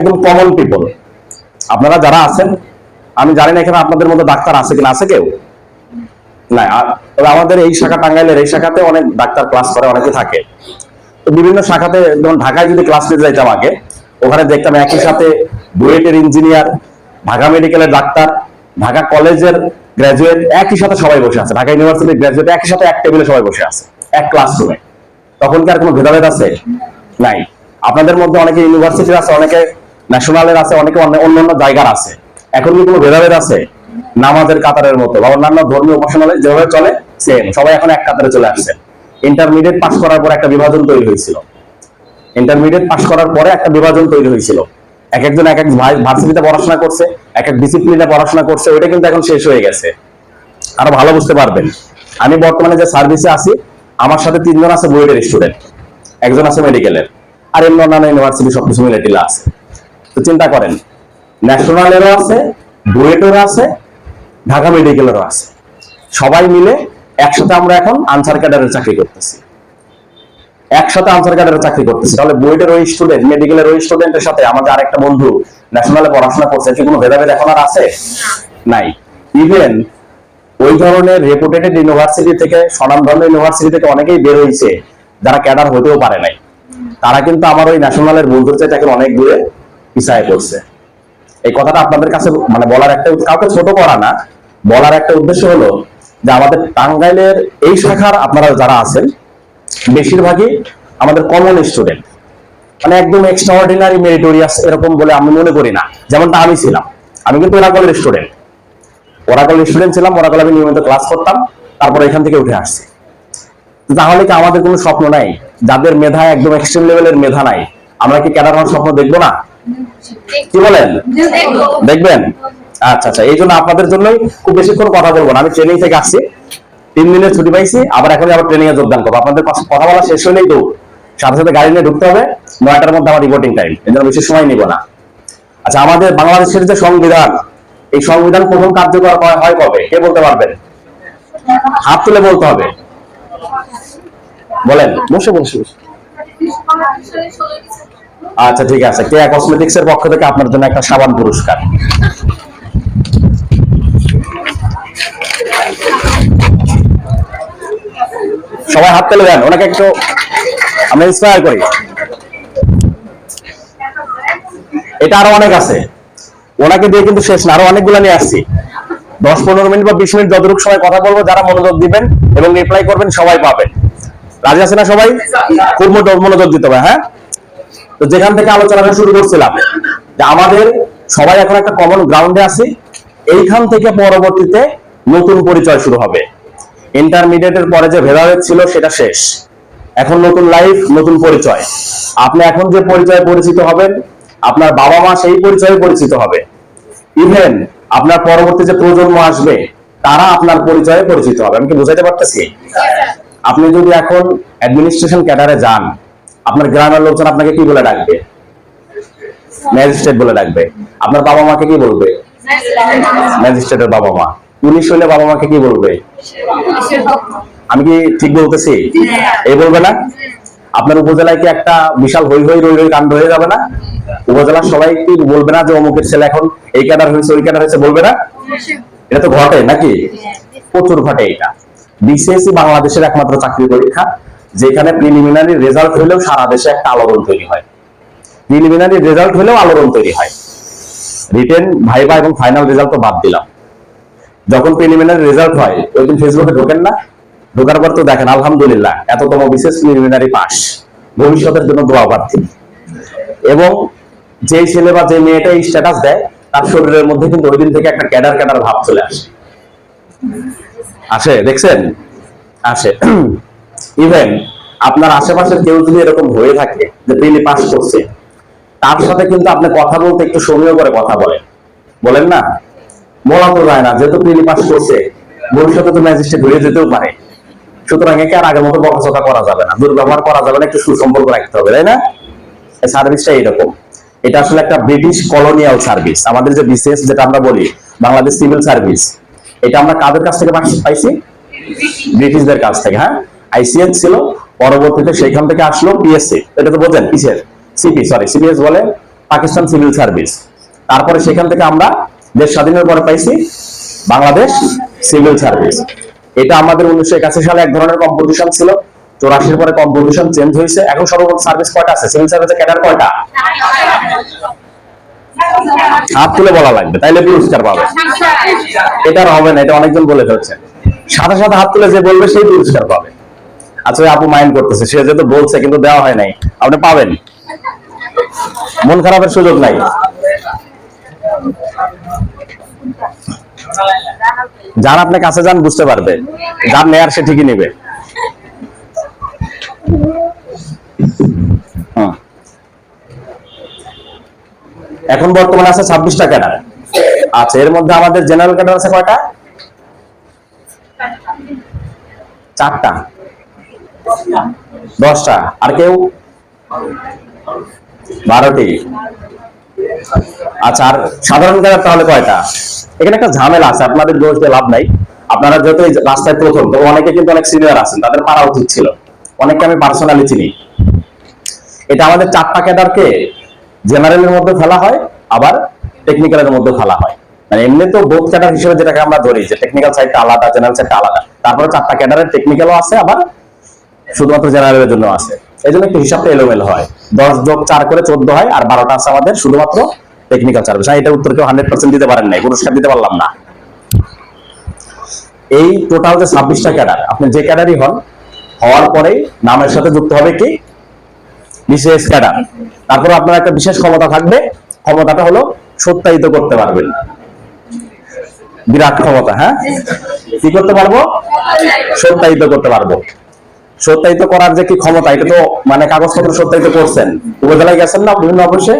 একদম common people আপনারা যারা আছেন, আমি জানি না এখানে আপনাদের মধ্যে ডাক্তার আছে কিনা, আছে কেউ? না আমাদের এই শাখা টাঙ্গাইলের এই শাখাতে অনেক ডাক্তার ক্লাস করে, অনেকে থাকে। তো বিভিন্ন শাখাতে, যেমন ঢাকায় যদি ক্লাস নিতে যাইতাম আগে, ওখানে দেখতাম একই সাথে বুয়েটের ইঞ্জিনিয়ার ঢাকা মেডিকেলের ডাক্তার, ঢাকা কলেজের গ্রাজুয়েট একই সাথে সবাই বসে আছে। ঢাকা ইউনিভার্সিটির গ্রাজুয়েট একই সাথে এক টেবিলে সবাই বসে আছে, এক ক্লাসরুমে তখন কি আর কোনো ভেদাভেদ আছে? নাই। আপনাদের মধ্যে অনেকে ইউনিভার্সিটির আছে, অনেকে ন্যাশনালের আছে, অনেকে অন্য- অন্যান্য জায়গার আছে। এখন কি কোনো ভেদাভেদ আছে? নামাজের কাতারের মতো বা অন্যান্য ধর্মীয় উপাসনালয় যেভাবে চলে সেম সবাই এখন এক কাতারে চলে আসছে। ইন্টারমিডিয়েট পাস করার পর একটা বিভাজন তৈরি হয়েছিল। ইন্টারমিডিয়েট পাস করার পরে একটা বিভাজন তৈরি হয়েছিল। এক একজন এক এক ভার্সিটিতে পড়াশোনা করছে, এক এক ডিসিপ্লিনে পড়াশোনা করছে, ওইটা কিন্তু এখন শেষ হয়ে গেছে। আরও ভালো বুঝতে পারবেন। আমি বর্তমানে যে সার্ভিসে আছি, আমার সাথে তিনজন আছে বুয়েটের স্টুডেন্ট একজন আছে মেডিকেলের আর এমনি অন্যান্য ইউনিভার্সিটি সবকিছু মিলে টিলা আছে। তো চিন্তা করেন ন্যাশনালেরও আছে বুয়েটেরও আছে ঢাকা মেডিকেলেরও আছে। সবাই মিলে একসাথে আমরা এখন আনসার ক্যাডারের চাকরি করতেছি। একসাথে আনসার ক্যাডারের চাকরি করতেছি। তাহলে বুয়েটের ওই স্টুডেন্ট মেডিকেলের ওই স্টুডেন্টের সাথে আমাদের আরেকটা বন্ধু ন্যাশনালে পড়াশোনা করছে কি কোনো ভেদাভেদ এখন আর আছে? নাই। ইভেন ওই ধরনের রেপুটেটেড ইউনিভার্সিটি থেকে স্বনামধন্য ইউনিভার্সিটি থেকে অনেকেই বের হয়েছে যারা ক্যাডার হতেও পারে নাই। তারা কিন্তু আমার ওই ন্যাশনালের বন্ধুর চাইতে এখন অনেক দূরে। পিছায় পড়ছে। এই কথাটা আপনাদের কাছে মানে বলার একটা কাউকে ছোট করা না। বলার একটা উদ্দেশ্য হলো যে আমাদের টাঙ্গাইলের এই শাখার আপনারা যারা আছেন, বেশিরভাগই আমাদের কমন স্টুডেন্ট মানে একদম এক্সট্রা অর্ডিনারি মেরিটোরিয়াস এরকম বলে আমি মনে করি না। যেমনটা আমি ছিলাম। আমি কিন্তু ওরাকলের স্টুডেন্ট ওরাকলের স্টুডেন্ট ছিলাম ওরাকল আমি নিয়মিত ক্লাস করতাম, তারপর এখান থেকে উঠে আসছি। তাহলে কি আমাদের কোনো স্বপ্ন নাই? যাদের মেধা একদম এক্সট্রিম লেভেলের মেধা নাই, আমরা কি ক্যাডার হওয়ার স্বপ্ন দেখব না? কি বলেন? দেখবেন? আচ্ছা আচ্ছা এই জন্য আপনাদের জন্যই খুব বেশিক্ষণ কথা বলব না। আমি ট্রেনিং থেকে আসছি। তিন দিনের ছুটি পাইছি, আবার এখন আবার ট্রেনিং এ যোগদান করব। আপনাদের পাশে কথা বলা শেষ হলেই তো সাথে সাথে গাড়ি নিয়ে ঢুকতে হবে। নয়টার মধ্যে আমার রিপোর্টিং টাইম এই জন্য বেশি সময় নিব না। আচ্ছা আমাদের বাংলাদেশের যে সংবিধান, এই সংবিধান প্রথম কার্যকর হয় হয় কবে? কে বলতে পারবেন? হাত তুলে বলতে হবে। বলেন। বসে বসে বসে। আচ্ছা ঠিক আছে। কে কসমেটিক্স এর পক্ষ থেকে আপনার জন্য একটা সাবান পুরস্কার। সবাই হাত তুলে দেন, ওনাকে একটু আমরা ইন্সপায়ার করি। এটা আরও অনেক আছে। ওনাকে দিয়ে কিন্তু শেষ না, আরও অনেকগুলো নিয়ে আসছি। দশ পনেরো মিনিট বা বিশ মিনিট যতটুকু সময় কথা বলব, যারা মনোযোগ দিবেন এবং রিপ্লাই করবেন, সবাই পাবেন। রাজি আছে না সবাই? খুব মনোযোগ দিতে হবে হ্যাঁ? তো যেখান থেকে আলোচনাটা শুরু করছিলাম যে আমাদের সবাই এখন একটা কমন গ্রাউন্ডে আছি এইখান থেকে পরবর্তীতে নতুন পরিচয় শুরু হবে। ইন্টারমিডিয়েটের পরে যে ভেদাভেদ ছিল সেটা শেষ। এখন নতুন লাইফ নতুন পরিচয়। আপনি এখন যে পরিচয়ে পরিচিত হবেন আপনার বাবা মা সেই পরিচয়ে পরিচিত হবে। ইভেন আপনার পরবর্তী যে প্রজন্ম আসবে তারা আপনার পরিচয়ে পরিচিত হবে। আমি কি বুঝাইতে পারতেছি? আপনি যদি এখন অ্যাডমিনিস্ট্রেশন ক্যাডারে যান আপনার গ্রামের লোকজন আপনাকে কি বলে ডাকবে? ম্যাজিস্ট্রেট বলে ডাকবে। আপনার বাবা মাকে কি বলবে? ম্যাজিস্ট্রেটের বাবা মা। পুলিশ হইলে বাবা মাকে কি বলবে? আমি কি ঠিক বলতেছি? এই বলবে না? আপনার উপজেলায় কি একটা বিশাল হই হই রই রই কাণ্ড হয়ে যাবে না? উপজেলার সবাই কি বলবে না যে অমুকের ছেলে এখন এই ক্যাডার হয়েছে, ওই ক্যাডার হয়েছে বলবে না? এটা তো ঘটে নাকি? প্রচুর ঘটে এটা। বিসিএসসি বাংলাদেশের একমাত্র চাকরি পরীক্ষা। যেখানে প্রিলিমিনারি রেজাল্ট হলেও সারা দেশে একটা আলোড়ন তৈরি হয়। প্রিলিমিনারি রেজাল্ট হলেও আলোড়ন তৈরি হয়। রিটেন ভাইবা এবং ফাইনাল রেজাল্ট তো বাদ দিলাম। যখন প্রিলিমিনারি রেজাল্ট হয়, ওই দিন ফেসবুকে ঢোকেন না? ঢোকার পর তো দেখেন, আলহামদুলিল্লাহ, এততম বিশেষ প্রিলিমিনারি পাস ভবিষ্যতের জন্য দোয়া প্রার্থী। এবং যে ছেলে বা যে মেয়েটা এই স্ট্যাটাস দেয়, তার শরীরের মধ্যে কিন্তু ওই দিন থেকে একটা ক্যাডার ক্যাডার ভাব চলে আসে। আসে, দেখছেন? আসে। ইভেন আপনার আশেপাশের কেউ যদি এরকম হয়ে থাকে যে প্রিলি পাস করছে, তার সাথে কিন্তু আপনি কথা বলতে একটু সমীহ করে কথা বলেন। বলেন না? বলা তো যায় না, যেহেতু প্রিলি পাস করছে, ভবিষ্যতে তো ম্যাজিস্ট্রেট হয়ে যেতেও পারে। সুতরাং একে আর আগের মতো করা যাবে না, দুর্ব্যবহার করা যাবে না, একটু সুসম্পর্ক রাখতে হবে, তাই না? সার্ভিসটা এইরকম। এটা আসলে একটা ব্রিটিশ কলোনিয়াল সার্ভিস আমাদের যে বিসিএস যেটা আমরা বলি, বাংলাদেশ সিভিল সার্ভিস এটা আমরা কাদের কাছ থেকে পাইছি? ব্রিটিশদের কাছ থেকে হ্যাঁ? আইসিএস ছিল, পরবর্তীতে সেইখান থেকে আসলো পিএসসি। এটা তো বোঝেন, কিসের? সিপি সরি সিপিএস বলে পাকিস্তান সিভিল সার্ভিস। তারপরে সেখান থেকে আমরা দেশ স্বাধীনের পরে পাইছি বাংলাদেশ সিভিল সার্ভিস। এটা আমাদের উনিশশো একাশি সালে এক ধরনের কম্পিটিশন ছিল। চৌরাশির পরে কম্পিটিশন চেঞ্জ হয়েছে। এখন সর্বমোট সার্ভিস কয়টা আছে? সিভিল সার্ভিসে ক্যাডার কয়টা? হাত তুলে বলা লাগবে, তাইলে পুরস্কার পাবে। এটা হবে না, এটা অনেকজন বলে ফেলছে। সাথে সাথে হাত তুলে যে বলবে, সেই পুরস্কার পাবে। আচ্ছা আপু মাইন্ড করতেছে, সে যেহেতু বলছে, কিন্তু দেওয়া হয় নাই। আপনি পাবেন। মন খারাপের সুযোগ নাই। যার আপনি কাছে যান, বুঝতে পারবে। যার নেয়ার, সে ঠিকই নেবে। এখন বর্তমানে আছে ছাব্বিশটা ক্যাডার। আচ্ছা এর মধ্যে আমাদের জেনারেল ক্যাডার আছে কয়টা? চারটা। দশটা। আর কেউ? বারোটি। আচ্ছা আর সাধারণ ক্যাডার তাহলে কয়টা? এখানে একটা ঝামেলা আছে, আপনাদের দোষ দিয়ে লাভ নাই। আপনারা যত রাস্তায় প্রথম, তো অনেকে কিন্তু অনেক সিনিয়র আছেন, তাদের পারা উচিত ছিল। অনেককে আমি পার্সোনালি চিনি। এটা আমাদের চারটা ক্যাডারকে জেনারেলের মধ্যে ফেলা হয়, আবার টেকনিক্যালের মধ্যে ফেলা হয়। মানে এমনি তো বোধ ক্যাডার হিসেবে যেটাকে আমরা ধরি, যে টেকনিক্যাল সাইডটা আলাদা জেনারেল সাইডটা আলাদা। তারপরে চারটা ক্যাডারের টেকনিক্যালও আছে, আবার শুধুমাত্র জেনারেলের জন্য আছে। এই জন্য একটু হিসাবটা এলোমেলো হয়। দশ যোগ চার করে চোদ্দ হয়, আর বারোটা আছে আমাদের শুধুমাত্র টেকনিক্যাল সার্ভিস আর এটা উত্তর কেউ হান্ড্রেড পার্সেন্ট দিতে পারেন নাই, পুরস্কার দিতে পারলাম না। এই টোটাল যে ছাব্বিশটা ক্যাডার, আপনি যে ক্যাডারই হন, হওয়ার পরেই নামের সাথে যুক্ত হবে কি? বিশেষ ক্যাডার। তারপর আপনার একটা বিশেষ ক্ষমতা থাকবে, ক্ষমতাটা হলো সত্যায়িত করতে পারবেন। বিরাট ক্ষমতা হ্যাঁ? কি করতে পারব? সত্যায়িত করতে পারব। সত্যায়িত করার যে কি ক্ষমতা, এটা তো মানে কাগজপত্র সত্যায়িত করছেন। উপজেলায় গেছেন না, বিভিন্ন অফিসে?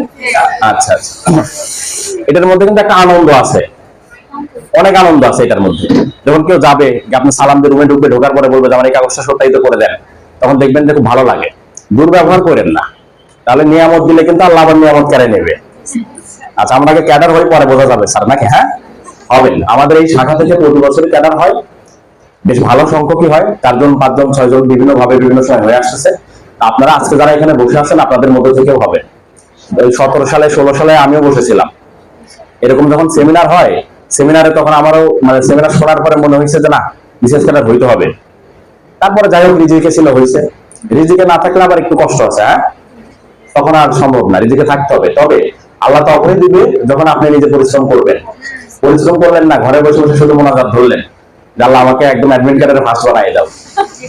আচ্ছা আচ্ছা। এটার মধ্যে কিন্তু একটা আনন্দ আছে। অনেক আনন্দ আছে এটার মধ্যে। যখন কেউ যাবে আপনি সালাম দিয়ে রুমে ঢুকবে, ঢোকার পরে বলবে যে আমার এই কাগজটা সত্যায়িত করে দেন, তখন দেখবেন যে খুব ভালো লাগে। দুর্ব্যবহার করেন না। তাহলে নিয়ামত দিলে কিন্তু আল্লাহ আবার নিয়ামত কেড়ে নেবে। আচ্ছা আপনাকে ক্যাডার হয়ে পরে বোঝা যাবে, স্যার? নাকি? হ্যাঁ? হবেন আমাদের এই শাখা থেকে প্রতি বছর ক্যাডার হয়। বেশ ভালো সংখ্যকই হয়। চারজন, পাঁচজন, ছয়জন বিভিন্ন ভাবে বিভিন্ন সময় হয়ে আসতেছে। আপনারা আজকে যারা এখানে বসে আছেন, আপনাদের মধ্যে থেকেও হবে। সতেরো সালে, ষোলো সালে আমিও বসেছিলাম। এরকম যখন সেমিনার হয় সেমিনারে তখন আমারও মানে সেমিনার শোনার পরে মনে হয়েছে যে না, বিশেষ করে হইতে হবে। তারপরে যাই হোক, রিজিকে ছিল হয়েছে। রিজিকে না থাকলে আবার একটু কষ্ট আছে হ্যাঁ? তখন আর সম্ভব না, রিজিকে থাকতে হবে। তবে আল্লাহ তখনই দিবে, যখন আপনি নিজে পরিশ্রম করবেন। পরিশ্রম করলেন না, ঘরে বসে বসে শুধু মোনাজাত ধরলেন। আল্লাহ আমাকে একদম অ্যাডমিট কার্ডের বানাই দাও।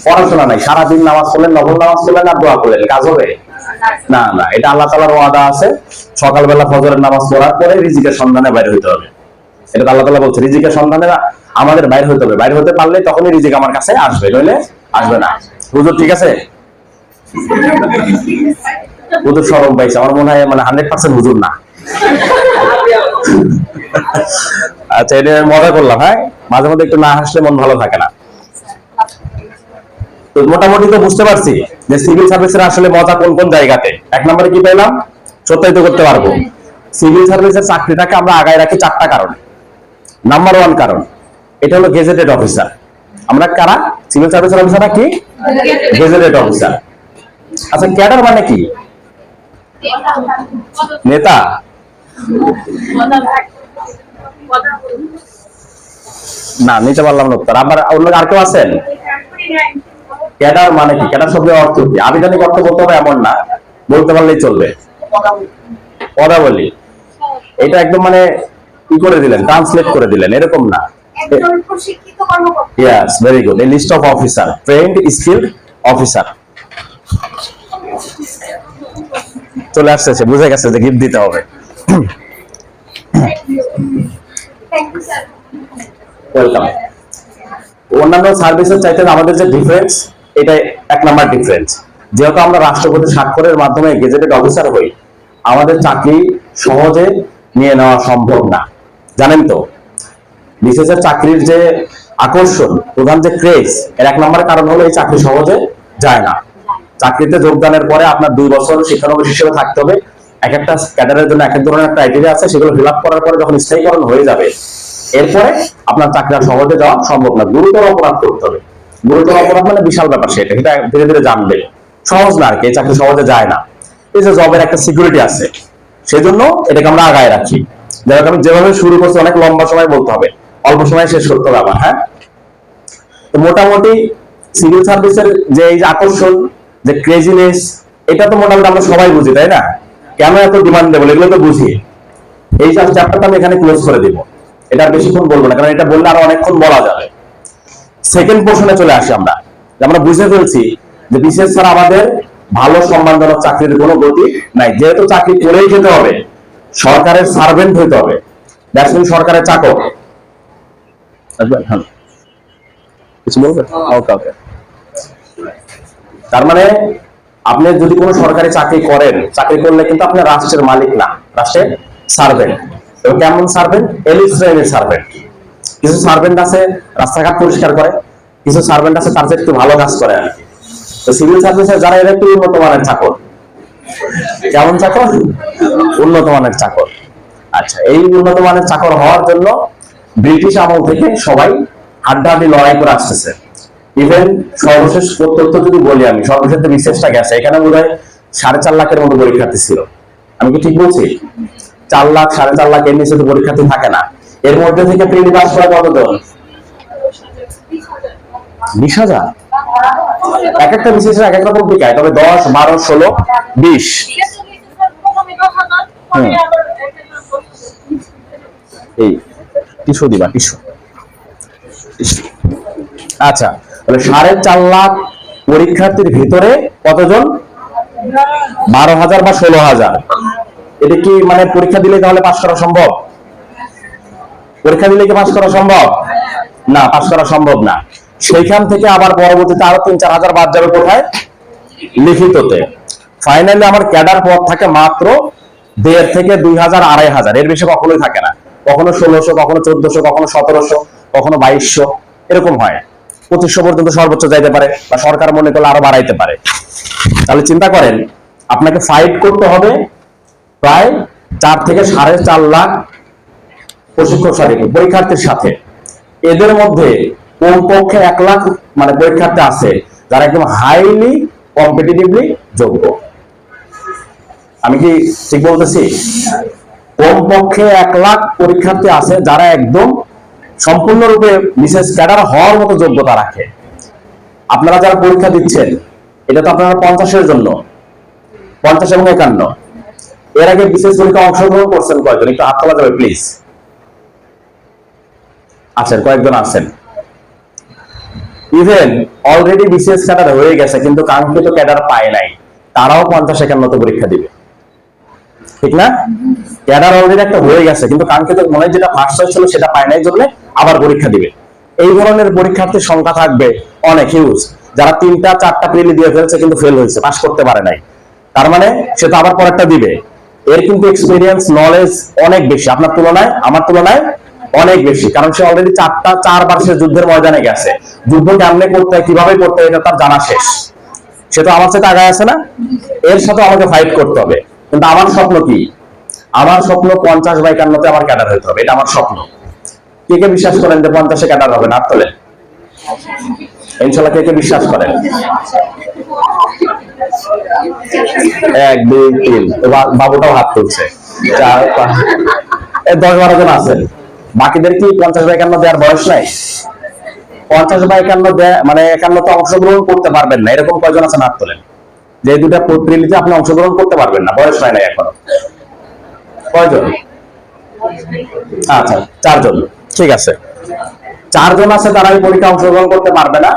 পড়াশোনা নাই, সারাদিন নামাজ নামাজ আর দোয়া করলেন, কাজ হবে? না না, এটা আল্লাহ তালার ওয়াদা আছে। সকালবেলা ফজরের নামাজ পড়ার পরে রিজিকের সন্ধানে বাইরে হইতে হবে। এটা আল্লাহ তালা বলছে, রিজিকের সন্ধানে আমাদের বাইরে হতে হবে। বাইরে হতে পারলে তখনই রিজিক আমার কাছে আসবে, নইলে আসবে না। হুজুর, ঠিক আছে? হুজুর সরম পাইছে, আমার মনে হয় মানে হান্ড্রেড পার্সেন্ট হুজুর না। আচ্ছা এটা মজা করলাম হ্যাঁ? মাঝে মধ্যে একটু না হাসলে মন ভালো থাকে না। তো মোটামুটি তো বুঝতে পারছি যে সিভিল সার্ভিসের আসলে মজা কোন কোন জায়গাতে। এক নম্বরে কি পেলাম? সত্যায়িত করতে পারব। সিভিল সার্ভিসের চাকরিটাকে আমরা আগায় রাখি চারটা কারণে। নাম্বার ওয়ান কারণ, এটা হলো গেজেটেড অফিসার আমরা কারা? সিভিল সার্ভিসের অফিসাররা কি? গেজেটেড অফিসার আচ্ছা ক্যাডার মানে কি? নেতা। না নিতে পারলাম না উত্তর। আবার অন্য আর কেউ আছেন? ক্যাডার মানে কি? ক্যাডার শব্দের অর্থ কি? আবিধানিক অর্থ বলতে হবে এমন না। বলতে পারলেই চলবে। পদাবলী। এটা একদম মানে কি করে দিলেন ট্রান্সলেট করে দিলেন এরকম না। Yes very good a list of officer trained skilled officer চলে আসছে সে বুঝে গেছে যে গিফট দিতে হবে। ওয়েলকাম অন্যান্য সার্ভিসের চাইতে আমাদের যে ডিফারেন্স এটা এক নাম্বার ডিফারেন্স যেহেতু আমরা রাষ্ট্রপতি স্বাক্ষরের মাধ্যমে গেজেটেড অফিসার হই, আমাদের চাকরি সহজে নিয়ে নেওয়া সম্ভব না। জানেন তো বিশেষের চাকরির যে আকর্ষণ, প্রধান যে ক্রেজ এর এক নম্বর কারণ হলো এই চাকরি সহজে যায় না। চাকরিতে যোগদানের পরে আপনার দুই বছর শিক্ষানবিশ হিসেবে থাকতে হবে। এক একটা ক্যাডারের জন্য এক এক ধরনের ক্রাইটেরিয়া আছে, সেগুলো ফিল আপ করার পরে যখন স্থায়ীকরণ হয়ে যাবে, এরপরে আপনার চাকরি সহজে যাওয়া সম্ভব না। গুরুতর অপরাধ করতে হবে। গুরুতর অপরাধ মানে বিশাল ব্যাপার সেটা সেটা ধীরে ধীরে জানবে। সহজ না আর কি চাকরি সহজে যায় না। এই যে জবের একটা সিকিউরিটি আছে সেই জন্য এটাকে আমরা আগায় রাখি। যাই আমি যেভাবে শুরু করছি, অনেক লম্বা সময় বলতে হবে। অল্প সময় শেষ করতে হবে আবার হ্যাঁ? তো মোটামুটি সিভিল সার্ভিসের যে আকর্ষণ, যে ক্রেজিনেস এটা তো মোটামুটি আমরা সবাই বুঝি, তাই না? কেন এত ডিমান্ডেবল এগুলো তো বুঝি। এই চ্যাপ্টারটা আমি এখানে ক্লোজ করে দিব। এটা বেশিক্ষণ বলব না কারণ এটা বললে আরও অনেকক্ষণ বলা যাবে। সেকেন্ড পোর্শনে চলে আসি আমরা। আমরা বুঝে ফেলছি যে বিশেষ ছাড়া আমাদের ভালো সম্মানজনক চাকরির কোনো গতি নাই। যেহেতু চাকরি করেই যেতে হবে সরকারের সার্ভেন্ট হইতে হবে। দ্যাটস সরকারের চাকর। হ্যাঁ। কিছু ওকে ওকে তার মানে আপনি যদি কোনো সরকারি চাকরি করেন, চাকরি করলে কিন্তু আপনি রাষ্ট্রের মালিক না, রাষ্ট্রের সার্ভেন্ট এবং কেমন সার্ভেন্ট এলিট শ্রেণির সার্ভেন্ট কিছু সার্ভেন্ট আছে, রাস্তাঘাট পরিষ্কার করে, কিছু সার্ভেন্ট আছে, তার একটু ভালো কাজ করে আর তো সিভিল সার্ভিসের যারা, এরা একটু উন্নত মানের চাকর। কেমন চাকর? উন্নত মানের চাকর। আচ্ছা এই উন্নত মানের চাকর হওয়ার জন্য ব্রিটিশ আমল থেকে সবাই হাড্ডাহাড্ডি লড়াই করে আসতেছে। ইভেন সর্বশেষ তথ্য যদি বলি আমি, সর্বশেষ বিশেষটা গেছে। এখানে বোধ হয় সাড়ে চার লাখের মতো পরীক্ষার্থী ছিল। আমি কি ঠিক বলছি? চার লাখ, সাড়ে চার লাখ এর নিচে তো পরীক্ষার্থী থাকে না। এর মধ্যে থেকে প্রিলি পাস করে কতজন? বিশ হাজার। এক একটা বিশেষের এক এক রকম টিকায় তবে দশ, বারো, ষোলো, বিশ। এই, টিস্যু দিবা টিস্যু। আচ্ছা। তাহলে সাড়ে চার লাখ পরীক্ষার্থীর ভিতরে কতজন? বারো হাজার বা ষোলো হাজার। এটা কি মানে পরীক্ষা দিলে তাহলে পাস করা সম্ভব? পরীক্ষা দিলে কি পাস করা সম্ভব? না পাস করা সম্ভব না। সেইখান থেকে আবার পরবর্তীতে আরও তিন, চার হাজার বাদ যাবে কোথায়? লিখিততে। ফাইনালি আমার ক্যাডার পদ থাকে মাত্র দেড় থেকে দুই হাজার আড়াই হাজার। এর বেশি কখনোই থাকে না। কখনো ষোলোশো, কখনো চোদ্দশো, কখনো সতেরোশো, কখনো বাইশশো, এরকম হয়। পঁচিশশো পর্যন্ত সর্বোচ্চ যাইতে পারে বা সরকার মনে করলে আরও বাড়াইতে পারে। তাহলে চিন্তা করেন, আপনাকে ফাইট করতে হবে প্রায় চার থেকে সাড়ে চার লাখ প্রশিক্ষক সরি পরীক্ষার্থীর সাথে। এদের মধ্যে কমপক্ষে এক লাখ মানে পরীক্ষার্থী আছে যারা একদম হাইলি কম্পিটিটিভলি যোগ্য। আমি কি ঠিক বলতেছি? কমপক্ষে এক লাখ পরীক্ষার্থী আছে যারা একদম সম্পূর্ণরূপে বিশেষ ক্যাডার হওয়ার মতো যোগ্যতা রাখে। আপনারা যারা পরীক্ষা দিচ্ছেন, এটা তো আপনারা পঞ্চাশের জন্য, পঞ্চাশ এবং একান্ন। এর আগে বিশেষ পরীক্ষা অংশগ্রহণ করছেন কয়েকজন, একটু হাত তোলা যাবে প্লিজ আছেন কয়েকজন আছেন। ইভেন অলরেডি বিশেষ ক্যাডার হয়ে গেছে, কিন্তু কাঙ্ক্ষিত ক্যাডার পায় নাই। তারাও পঞ্চাশ একান্নত পরীক্ষা দিবে। ঠিক না? ক্যাডার অলরেডি একটা হয়ে গেছে, কিন্তু কাঙ্ক্ষিত মনে যেটা ফার্স্ট চয়েস ছিল সেটা পায় নাই জন্য আবার পরীক্ষা দিবে। এই ধরনের পরীক্ষার্থীর সংখ্যা থাকবে অনেক হিউজ যারা তিনটা, চারটা প্রিলি দিয়ে ফেলছে কিন্তু ফেল হয়েছে পাস করতে পারে নাই। তার মানে সে তো আবার পরেরটা দিবে। এর কিন্তু এক্সপিরিয়েন্স নলেজ অনেক বেশি। আপনার তুলনায়, আমার তুলনায় অনেক বেশি। কারণ সে অলরেডি চারটা, চারবার সে যুদ্ধের ময়দানে গেছে। যুদ্ধ কেমনে করতে হয়, কীভাবে করতে হয়, এটা তার জানা শেষ। সে তো আমার সাথে আগায় আছে না? এর সাথে আমাকে ফাইট করতে হবে। কিন্তু আমার স্বপ্ন কি? আমার স্বপ্ন পঞ্চাশ বাই একান্নতে আমার ক্যাডার হতে হবে, এটা আমার স্বপ্ন। কে কে বিশ্বাস করেন যে পঞ্চাশে ক্যাডার হবে? না তোলে ইনশাল্লাহ কে কে বিশ্বাস করেন? এক, দুই, তিন। বাবুটাও হাত তুলছে। দশ বারো জন আছেন বাকিদের কি পঞ্চাশ দেওয়ার বয়স নাই? পঞ্চাশ বা একান্ন মানে একান্ন তো অংশগ্রহণ করতে পারবেন না। এরকম কয়জন আছেন হাত তোলেন। যে দুটা প্রিলিতে আপনি অংশগ্রহণ করতে পারবেন না। বয়স হয় নাই এখনও। কয়জন? আচ্ছা চারজন। ঠিক আছে। চারজন আছে তারা এই পরীক্ষা অংশগ্রহণ করতে পারবে না,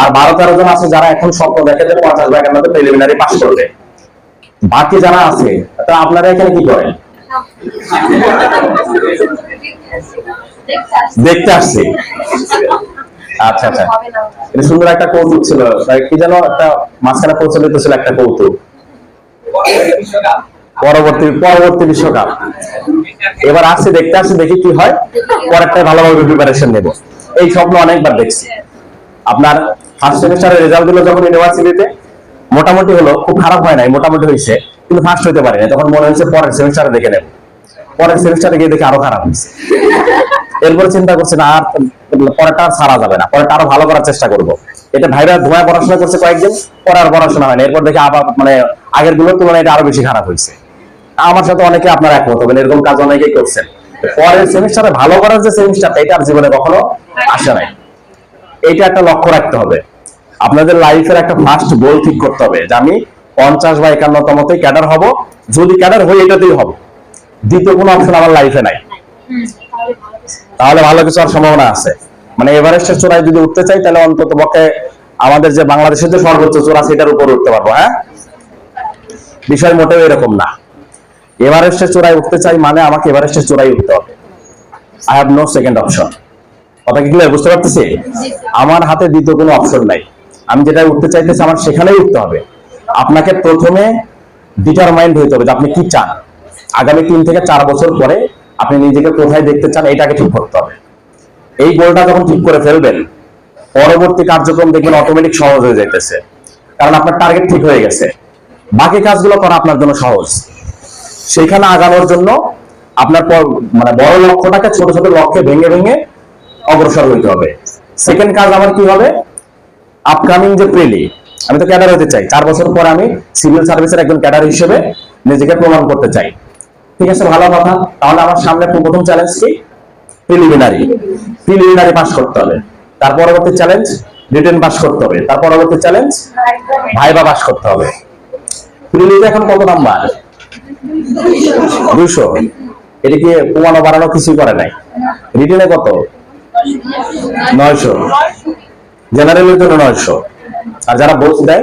আর বারো তেরো জন আছে যারা এখন স্বপ্ন দেখে যে পঞ্চাশ একান্নতে প্রিলিমিনারি পাস করবে। বাকি যারা আছে, তা আপনারা এখানে কি করেন? দেখতে আসছি। আচ্ছা আচ্ছা। এটা সুন্দর একটা কৌতুক ছিল। কি যেন একটা মাঝখানে প্রচলিত ছিল একটা কৌতুক। পরবর্তী পরবর্তী বিশ্বকাপ। এবার আসছি দেখতে আসছি দেখি কি হয়। পরেরটাই ভালোভাবে প্রিপারেশন নেব। এই স্বপ্ন অনেকবার দেখছি। আপনার ফার্স্ট সেমিস্টারের রেজাল্ট দিল যখন ইউনিভার্সিটিতে মোটামুটি হলো, খুব খারাপ হয় নাই, মোটামুটি হয়েছে, কিন্তু ফার্স্ট হইতে পারে না তখন মনে হয়েছে পরের সেমিস্টারে দেখে নেব। পরের সেমিস্টারে গিয়ে দেখে আরও খারাপ হয়েছে। এরপরে চিন্তা করছে, না, আর পরেরটা আর ছাড়া যাবে না। পরেরটা আরও ভালো করার চেষ্টা করব। এটা ভাইরা ধোঁয়া পড়াশোনা করছে কয়েকদিন, পরে আর পড়াশোনা হয় না। এরপর দেখে আবার মানে আগেরগুলোর তুলনায় এটা আরও বেশি খারাপ হয়েছে। আমার সাথে অনেকে আপনারা একমত হবেন এরকম কাজ অনেকেই করছেন। পরের সেমিস্টারে ভালো করার যে সেমিস্টারটা এটা আর জীবনে কখনো আসে নাই। এটা একটা লক্ষ্য রাখতে হবে। আপনাদের লাইফের একটা ফার্স্ট গোল ঠিক করতে হবে যে আমি পঞ্চাশ বা একান্নতমতে ক্যাডার হব। যদি ক্যাডার হই, এটাতেই হব। দ্বিতীয় কোনো অপশন আমার লাইফে নাই। তাহলে ভালো কিছু হওয়ার সম্ভাবনা আছে। মানে এভারেস্টের চূড়ায় যদি উঠতে চাই, তাহলে অন্তত পক্ষে আমাদের যে বাংলাদেশের যে সর্বোচ্চ চূড়া, সেটার উপর উঠতে পারব হ্যাঁ? বিষয় মোটেও এরকম না। এভারেস্টের চূড়ায় উঠতে চাই মানে আমাকে এভারেস্টের চূড়ায় উঠতে হবে। I have no second option কথা কি ক্লিয়ার বুঝতে পারতেছি? আমার হাতে দ্বিতীয় কোনো অপশন নাই। আমি যেটা উঠতে চাইতেছি আমার সেখানেই উঠতে হবে। আপনাকে প্রথমে ডিটারমাইন্ড হইতে হবে যে আপনি কি চান। আগামী তিন থেকে চার বছর পরে আপনি নিজেকে কোথায় দেখতে চান এটাকে ঠিক করতে হবে। এই গোলটা যখন ঠিক করে ফেলবেন পরবর্তী কার্যক্রম দেখবেন অটোমেটিক সহজ হয়ে যাইতেছে। কারণ আপনার টার্গেট ঠিক হয়ে গেছে। বাকি কাজগুলো করা আপনার জন্য সহজ। সেখানে আগানোর জন্য আপনার মানে বড় লক্ষ্যটাকে ছোট ছোট লক্ষ্যে ভেঙে ভেঙে অগ্রসর হইতে হবে। সেকেন্ড কাজ আমার কি হবে? আপকামিং যে প্রেলি আমি তো ক্যাডার হতে চাই। চার বছর পর আমি সিভিল সার্ভিসের একজন ক্যাডার হিসেবে নিজেকে প্রমাণ করতে চাই। ঠিক আছে ভালো কথা। তাহলে আমার সামনে প্রথম চ্যালেঞ্জ কি? প্রিলিমিনারি প্রিলিমিনারি পাস করতে হবে। তার পরবর্তী চ্যালেঞ্জ রিটেন পাস করতে হবে। তার পরবর্তী চ্যালেঞ্জ ভাইবা পাস করতে হবে। প্রিলিতে এখন কত নাম্বার দুইশো? এটা কমানো বাড়ানো করে নাই? কত? নয়শো। জন্য নয়শো। আর যারা দেয়?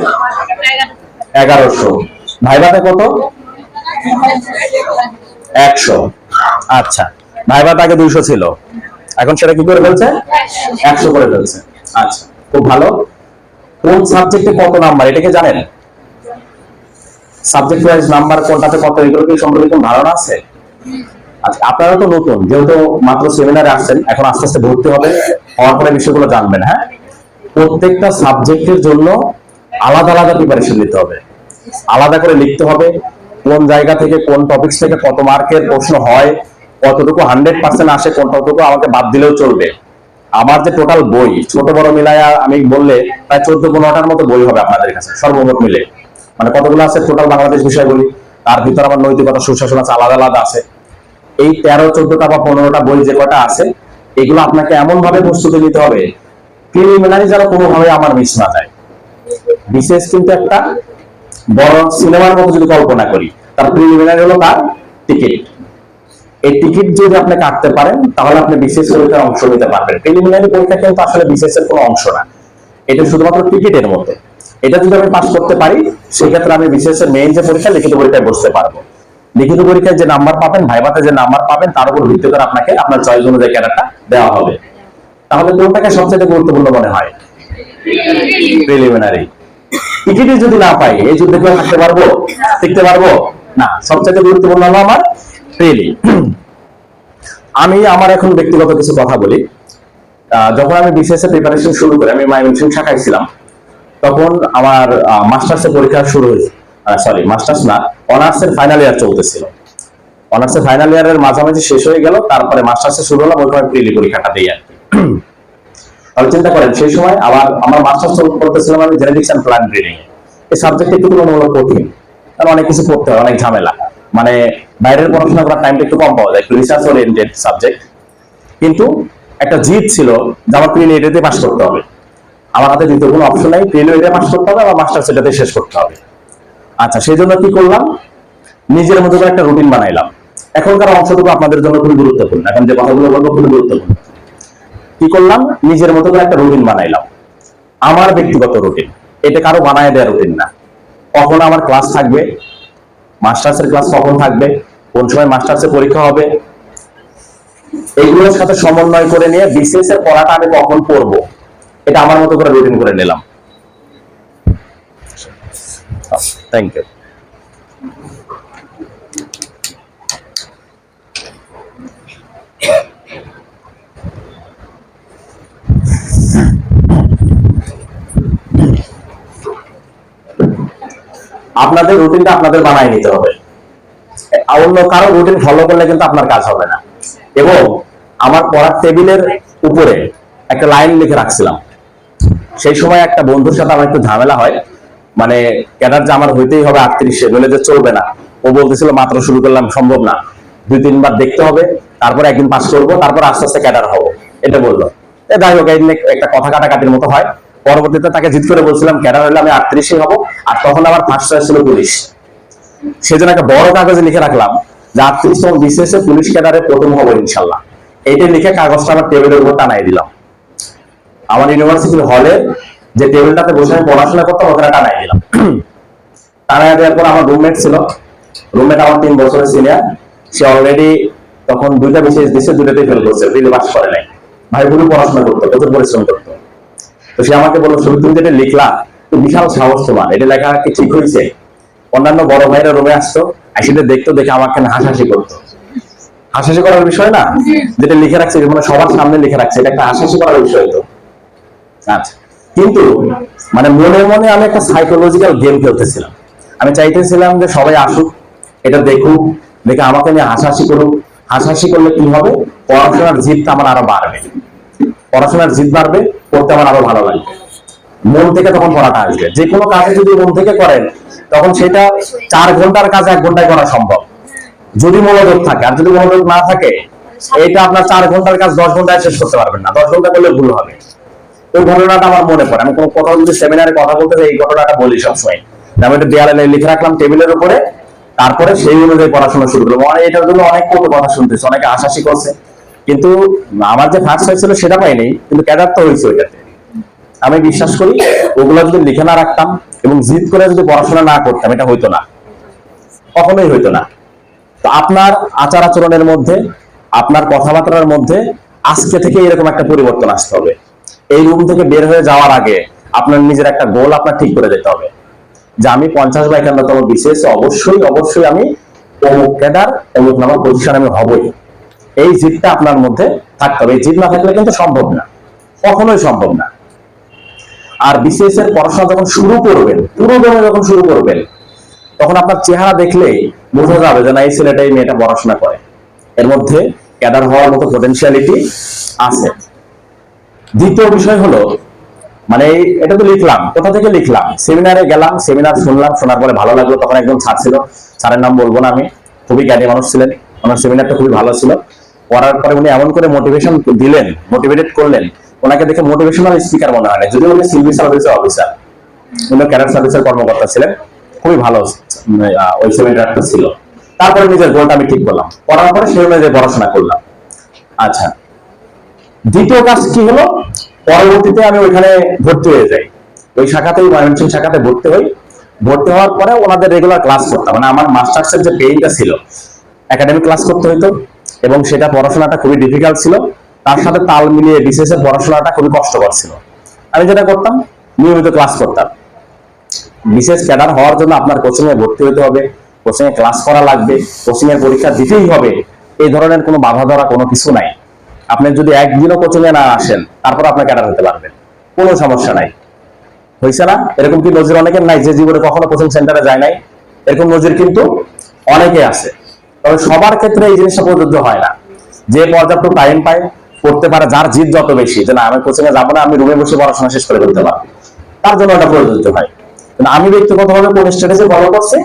এগারোশো। কত? একশো। আচ্ছা ভাইভাতে আগে দুইশো ছিল। এখন সেটা কি করে ফেলছে? একশো করে ফেলছে। আচ্ছা খুব ভালো। কোন সাবজেক্টে কত নাম্বার এটাকে জানেন? সাবজেক্ট ওয়াইজ নাম্বার কোনটাতে কত, এগুলো কি সম্পর্কে কোনো ধারণা আছে? আচ্ছা আপনারা তো নতুন, যেহেতু মাত্র সেমিনারে আসছেন, এখন আস্তে আস্তে ভর্তি হবে, হওয়ার পরে বিষয়গুলো জানবেন হ্যাঁ? প্রত্যেকটা সাবজেক্টের জন্য আলাদা আলাদা প্রিপারেশন নিতে হবে। আলাদা করে লিখতে হবে কোন জায়গা থেকে কোন টপিকস থেকে কত মার্কের প্রশ্ন হয়, কতটুকু হান্ড্রেড পার্সেন্ট আসে কোনটুকু আমাকে বাদ দিলেও চলবে। আমার যে টোটাল বই, ছোট বড় মিলায়া আমি বললে প্রায় চোদ্দ পনেরোটার মতো বই হবে আপনাদের কাছে, সর্বমোট মিলে। মানে কতগুলো আছে? টোটাল বাংলাদেশ বিষয়গুলি। তার ভিতর আমার নৈতিকতা, সুশাসন আছে, আলাদা আলাদা আছে। এই তেরো, চোদ্দটা বা পনেরোটা বই যে কটা আছে, এগুলো আপনাকে এমন ভাবে প্রস্তুতি নিতে হবে প্রিলিমিনারি যেন কোনোভাবে আমার মিস না যায়। বিশেষ কিন্তু একটা বড় সিনেমার মতো যদি কল্পনা করি, তার প্রিলিমিনারি হলো তার টিকিট এই টিকিট যদি আপনি কাটতে পারেন, তাহলে আপনি বিশেষ পরীক্ষায় অংশ নিতে পারবেন। প্রিলিমিনারি পরীক্ষা কিন্তু আসলে বিশেষের কোনো অংশ না। এটা শুধুমাত্র টিকিটের মতো এটা যদি আমি পাস করতে পারি, সেক্ষেত্রে আমি বিশেষের মেইন যে পরীক্ষা, লিখিত পরীক্ষায় বসতে পারব। লিখিত পরীক্ষায় যে নাম্বার পাবেন, ভাইভাতে যে নাম্বার পাবেন, তার উপর ভিত্তি করে আপনাকে আপনার চয়েস অনুযায়ী ক্যাডারটা দেওয়া হবে। তাহলে কোনটাকে সবচেয়ে গুরুত্বপূর্ণ মনে হয়? প্রিলিমিনারি যদি না পাই, এই যুদ্ধে কেউ থাকতে পারব? টিকতে পারব? না সবচেয়ে গুরুত্বপূর্ণ হলো আমার প্রিলি আমি আমার এখন ব্যক্তিগত কিছু কথা বলি। যখন আমি এর প্রিপারেশন শুরু করি, আমি ময়মনসিংহ শাখায় ছিলাম তখন আমার মাস্টার্স এর পরীক্ষা শুরু হয়েছে। সরি মাস্টার্স না অনার্স এর ফাইনাল ইয়ার চলতেছিল। অনার্স এর ফাইনাল ইয়ারের মাঝামাঝি শেষ হয়ে গেল, তারপরে মাস্টার্স শুরু হলো ওই সময় প্রিলি পরীক্ষাটা দিই আর কি। তাহলে চিন্তা করেন, সেই সময় আবার আমার মাস্টার্স করতেছিলাম আমি জেনেটিক্স অ্যান্ড প্ল্যান্ট ব্রিডিং এই সাবজেক্ট একটু তুলনামূলক কঠিন, কারণ অনেক কিছু পড়তে হয়, অনেক ঝামেলা। মানে বাইরের পড়াশোনা করার টাইমটা একটু কম পাওয়া যায়, একটু রিসার্চ ওরিয়েন্টেড সাবজেক্ট কিন্তু একটা জিত ছিল যে আমার প্রিলি এটাতে পাস করতে হবে। আমার হাতে দ্বিতীয় কোনো অপশন নাই প্রিলি এটা পাস করতে হবে, আমার মাস্টার্স এটাতে শেষ করতে হবে। আচ্ছা সেই জন্য কি করলাম? নিজের করে একটা রুটিন বানাইলাম। এখনকার অংশটুকু আপনাদের জন্য খুবই গুরুত্বপূর্ণ। এখন যে কথাগুলো বলব, খুবই গুরুত্বপূর্ণ। কি করলাম? নিজের মতো করে একটা রুটিন বানাইলাম। আমার ব্যক্তিগত রুটিন এটা কারও বানায় দেওয়া রুটিন না। কখন আমার ক্লাস থাকবে? মাস্টার্সের ক্লাস কখন থাকবে? কোন সময় মাস্টার্সের পরীক্ষা হবে? এইগুলোর সাথে সমন্বয় করে নিয়ে বিসিএস এর পড়াটা আমি কখন পড়ব? এটা আমার মতো করে রুটিন করে নিলাম। থ্যাংক ইউ আপনাদের রুটিনটা আপনাদের বানায় নিতে হবে। অন্য কারও রুটিন ফলো করলে কিন্তু আপনার কাজ হবে না। এবং আমার পড়ার টেবিলের উপরে একটা লাইন লিখে রাখছিলাম। সেই সময় একটা বন্ধুর সাথে আমার একটু ঝামেলা হয়। মানে ক্যাডার যে আমার হইতেই হবে আটত্রিশে, নইলে যে চলবে না। ও বলতেছিল, মাত্র শুরু করলাম, সম্ভব না। দুই, তিনবার দেখতে হবে, তারপর একদিন পাস করব, তারপর আস্তে আস্তে ক্যাডার হব। এটা বলল। যাই হোক একটা কথা কাটাকাটির মতো হয়। পরবর্তীতে তাকে জিত করে বলছিলাম, ক্যাডার হলে আমি আটত্রিশে হব। আর তখন আমার ফার্স্ট চয়েস ছিল পুলিশ। সেজন্য একটা বড় কাগজে লিখে রাখলাম, যে আটত্রিশতম বিশেষে পুলিশ ক্যাডারে প্রথম হব ইনশাল্লাহ। এইটা লিখে কাগজটা আমার টেবিলের উপর টানাই দিলাম। আমার ইউনিভার্সিটির হলে যে টেবিলটাতে বসে আমি পড়াশোনা করতাম ওখানে টানাই দিলাম। টানাই দেওয়ার পর আমার রুমমেট ছিল। রুমমেট আমার তিন বছরের সিনিয়র সে অলরেডি তখন দুইটা বিশেষ দিচ্ছে দুইটাতেই ফেল করছে দুইটা পাস করে নাই। ভাই খুবই পড়াশোনা করতো প্রচুর পরিশ্রম করতো। তো সে আমাকে বলল শুধু তুমি যেটা লিখলা তো বিশাল সাহস তোমার এটা লেখা কি ঠিক হয়েছে অন্যান্য বড় ভাইরা রুমে আসতো আসলে দেখতো দেখে আমাকে হাসাহাসি করতো। হাসাহাসি করার বিষয় না? যেটা লিখে রাখছে মানে সবার সামনে লিখে রাখছে এটা একটা হাসাহাসি করার বিষয় তো। আচ্ছা। কিন্তু মানে মনে মনে আমি একটা সাইকোলজিক্যাল গেম খেলতেছিলাম। আমি চাইতেছিলাম যে সবাই আসুক, এটা দেখুক, দেখে আমাকে নিয়ে হাসাহাসি করুক। হাসাহাসি করলে কি হবে? পড়াশোনার জিদটা আমার আরও বাড়বে। পড়াশোনার জিদ বাড়বে, পড়তে আমার আরও ভালো লাগবে। মন থেকে তখন পড়াটা আসবে। যে কোনো কাজে যদি মন থেকে করেন, তখন সেটা চার ঘণ্টার কাজ এক ঘন্টায় করা সম্ভব। যদি মনোযোগ থাকে, আর যদি মনোযোগ না থাকে, এটা আপনার চার ঘণ্টার কাজ দশ ঘন্টায় শেষ করতে পারবেন না। দশ ঘণ্টা করলে ভুল হবে। ওই ঘটনাটা আমার মনে পড়ে। আমি কোনো কোথাও যদি সেমিনারে কথা বলতে চাই, এই ঘটনাটা বলি সবসময়। আমি একটা দেয়ালে লিখে রাখলাম টেবিলের উপরে, তারপরে সেই অনুযায়ী পড়াশোনা শুরু করলাম। অনেক এটার জন্য অনেক কত কথা শুনতেছে, অনেকে আশাসি করছে। কিন্তু আমার যে ফার্স্ট হয়েছিল সেটা পাইনি, কিন্তু ক্যাডার তো হয়েছে ওইটাতে। আমি বিশ্বাস করি, ওগুলো যদি লিখে না রাখতাম এবং জিদ করে যদি পড়াশোনা না করতাম, এটা হইতো না। কখনোই হইতো না। তো আপনার আচার আচরণের মধ্যে, আপনার কথাবার্তার মধ্যে আজকে থেকে এরকম একটা পরিবর্তন আসতে হবে। এই রুম থেকে বের হয়ে যাওয়ার আগে আপনার নিজের একটা গোল আপনার ঠিক করে যেতে হবে। যে আমি পঞ্চাশ বা একান্নতম বিশেষ, অবশ্যই অবশ্যই আমি অমুক ক্যাডার অমুক নামা পজিশন আমি হবই। এই জিদটা আপনার মধ্যে থাকতে হবে। এই জিদ না থাকলে কিন্তু সম্ভব না। কখনোই সম্ভব না। আর এর পড়াশোনা যখন শুরু করবেন, পুরো দমে যখন শুরু করবেন, তখন আপনার চেহারা দেখলেই বোঝা যাবে যে না, এই ছেলেটা এই মেয়েটা পড়াশোনা করে। এর মধ্যে ক্যাডার হওয়ার মতো পোটেনশিয়ালিটি আছে। দ্বিতীয় বিষয় হলো মানে এটা তো লিখলাম, কোথা থেকে লিখলাম? সেমিনারে গেলাম, সেমিনার শুনলাম, শোনার পরে ভালো লাগল, তখন একজন স্যার ছিল। স্যারের নাম বলব না আমি, খুবই জ্ঞানী মানুষ ছিলেন, ওনার সেমিনারটা খুবই ভালো ছিল। পড়ার পরে উনি এমন করে মোটিভেশন দিলেন মোটিভেটেড করলেন, ওনাকে দেখে মোটিভেশনাল স্পিকার মনে হয় না যদিও উনি সিভিল সার্ভিসের অফিসার উনি ক্যাডার সার্ভিসের কর্মকর্তা ছিলেন, খুবই ভালো ওই সেমিনারটা ছিল। তারপরে নিজের গোলটা আমি ঠিক করলাম। পড়ার পরে সেই অনুযায়ী পড়াশোনা করলাম। আচ্ছা দ্বিতীয় কাজ কি হলো? পরবর্তীতে আমি ওইখানে ভর্তি হয়ে যাই। ওই শাখাতেই, ময়মনসিংহ শাখাতে ভর্তি হই। ভর্তি হওয়ার পরে ওনাদের রেগুলার ক্লাস করতাম। মানে আমার মাস্টার্সের যে পেইনটা ছিল একাডেমিক ক্লাস করতে হইতো এবং সেটা পড়াশোনাটা খুবই ডিফিকাল্ট ছিল। তার সাথে তাল মিলিয়ে বিশেষ পড়াশোনাটা খুবই কষ্টকর ছিল। আমি যেটা করতাম, নিয়মিত ক্লাস করতাম। বিশেষ ক্যাডার হওয়ার জন্য আপনার কোচিং এ ভর্তি হতে হবে কোচিং এ ক্লাস করা লাগবে কোচিং এর পরীক্ষা দিতেই হবে। এই ধরনের কোনো বাধা ধরা কোনো কিছু নাই। আপনি যদি একদিনও কোচিং এ না আসেন, তারপর আপনার ক্যাডার হতে পারবেন। কোনো সমস্যা নাই। হয়েছে না? এরকম কি নজির অনেকের নাই যে জীবনে কখনো কোচিং সেন্টারে যায় নাই? এরকম নজির কিন্তু অনেকে আছে। তবে সবার ক্ষেত্রে এই জিনিসটা প্রযোজ্য হয় না। যে পর্যাপ্ত টাইম পায়, করতে পারে, যার জিদ যত বেশি, যে না, আমি কোচিং এ যাব না, আমি রুমে বসে পড়াশোনা শেষ করে করতে পারব। তার জন্য এটা প্রযোজ্য হয়। কিন্তু আমি ব্যক্তিগতভাবে কোন স্ট্র্যাটেজি ফলো করছি?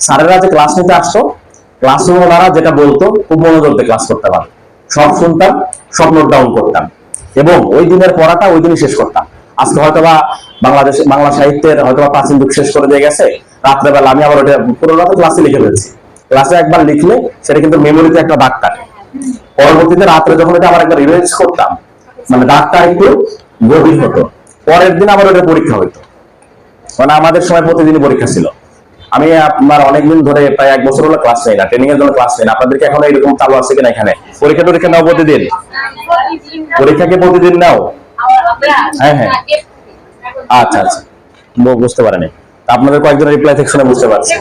স্যারেরা যে ক্লাস নিতে আসতো ক্লাসরুম ওনারা যেটা বলতো, খুব মনোযোগ দিয়ে ক্লাস করতে পারতো। সব শুনতাম, সব নোট ডাউন করতাম। এবং ওই দিনের পড়াটা ওই দিনই শেষ করতাম। আজকে হয়তোবা বাংলাদেশ, বাংলা সাহিত্যের হয়তোবা প্রাচীন যুগ শেষ করে দিয়ে গেছে। রাত্রেবেলা আমি আবার ওটা পুরো রাতে ক্লাসে লিখে ফেলছি। ক্লাসে একবার লিখলে সেটা কিন্তু মেমোরিতে একটা দাগ কাটে। পরবর্তীতে রাত্রে যখন এটা আবার একবার রিভাইজ করতাম মানে দাগটা একটু গভীর হতো। পরের দিন আবার ওটা পরীক্ষা হইতো। মানে আমাদের সময় প্রতিদিনই পরীক্ষা ছিল। আমি আপনার অনেকদিন ধরে প্রায় এক বছর হলো ক্লাস নেই না ট্রেনিং এর জন্য ক্লাস নেই না। আপনাদেরকে এখন এরকম চালু আছে কিনা এখানে? পরীক্ষা টরীক্ষা নাও প্রতিদিন। পরীক্ষা কি প্রতিদিন নাও? হ্যাঁ, হ্যাঁ। আচ্ছা আচ্ছা। বুঝতে পারেনি। আপনাদের কয়েকজনের রিপ্লাই সেকশনে বুঝতে পারছি।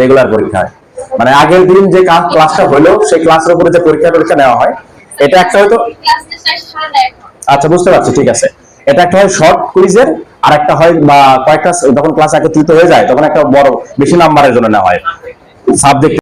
রেগুলার পরীক্ষা। হয় মানে আগের দিন যে ক্লাসটা হলো সেই ক্লাসের উপরে যে পরীক্ষা টরীক্ষা নেওয়া হয় এটা একটা হয়তো আচ্ছা বুঝতে পারছি ঠিক আছে। এটা একটা হয় শর্ট কুইজের আর একটা হয় বা কয়েকটা যখন ক্লাস একত্রিত হয়ে যায়, তখন একটা বড় বেশি নাম্বারের জন্য নেওয়া হয়। সাবজেক্ট